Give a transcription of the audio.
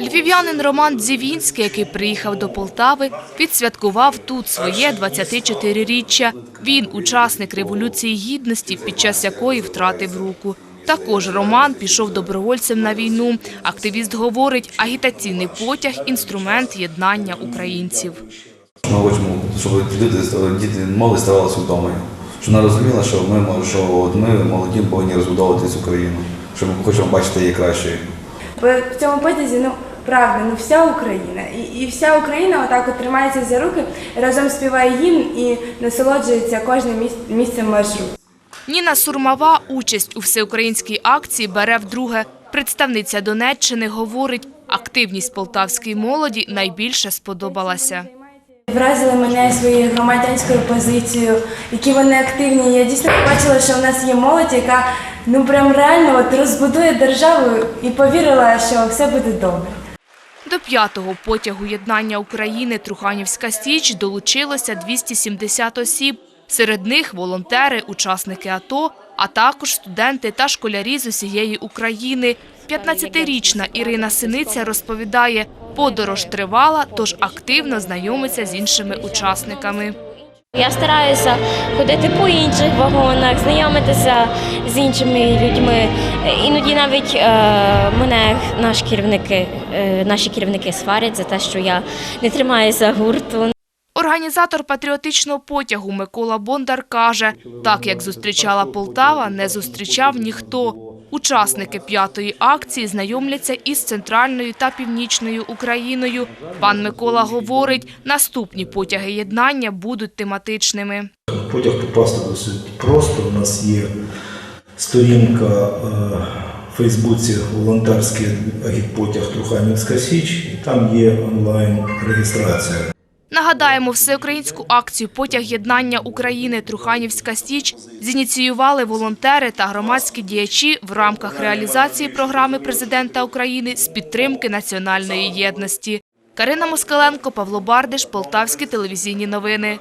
Львів'янин Роман Дзівінський, який приїхав до Полтави, відсвяткував тут своє 24-річчя. Він учасник Революції Гідності, під час якої втратив руку. Також Роман пішов добровольцем на війну. Активіст говорить, агітаційний потяг – інструмент єднання українців. Ми хочемо, щоб люди, діти молодь ставали свідомою. Щоб вона розуміла, що ми, що ми молоді повинні розбудовувати цю країну, що ми хочемо бачити її кращою. В цьому потязі, ну правда, ну вся Україна. І, і вся Україна отак от тримається за руки, разом співає гімн і насолоджується кожним місцем маршруту. Ніна Сурмава участь у всеукраїнській акції бере вдруге. Представниця Донеччини говорить, активність полтавської молоді найбільше сподобалася. Вразили мене своєю громадянською позицією, які вони активні. Я дійсно побачила, що в нас є молодь, яка ну прям реально от розбудує державу і повірила, що все буде добре. До п'ятого потягу єднання України Труханівська Січ долучилося 270 осіб. Серед них волонтери, учасники АТО, а також студенти та школярі з усієї України. 15-річна Ірина Синиця розповідає, подорож тривала, тож активно знайомиться з іншими учасниками. Я стараюся ходити по інших вагонах, знайомитися з іншими людьми. Іноді навіть е, мене наші керівники, е, наші керівники сварять за те, що я не тримаюся гурту. Організатор патріотичного потягу Микола Бондар каже, так як зустрічала Полтава, не зустрічав ніхто. Учасники п'ятої акції знайомляться із центральною та північною Україною. Пан Микола говорить, наступні потяги єднання будуть тематичними. Потяг попасти досить просто. У нас є сторінка е, в Фейсбуці волонтерський агітпотяг Труханівська Січ, і там є онлайн реєстрація. Нагадаємо, всеукраїнську акцію «Потяг єднання України. Труханівська Січ» зініціювали волонтери та громадські діячі в рамках реалізації програми президента України з підтримки національної єдності. Карина Москаленко, Павло Бардиш, Полтавські телевізійні новини.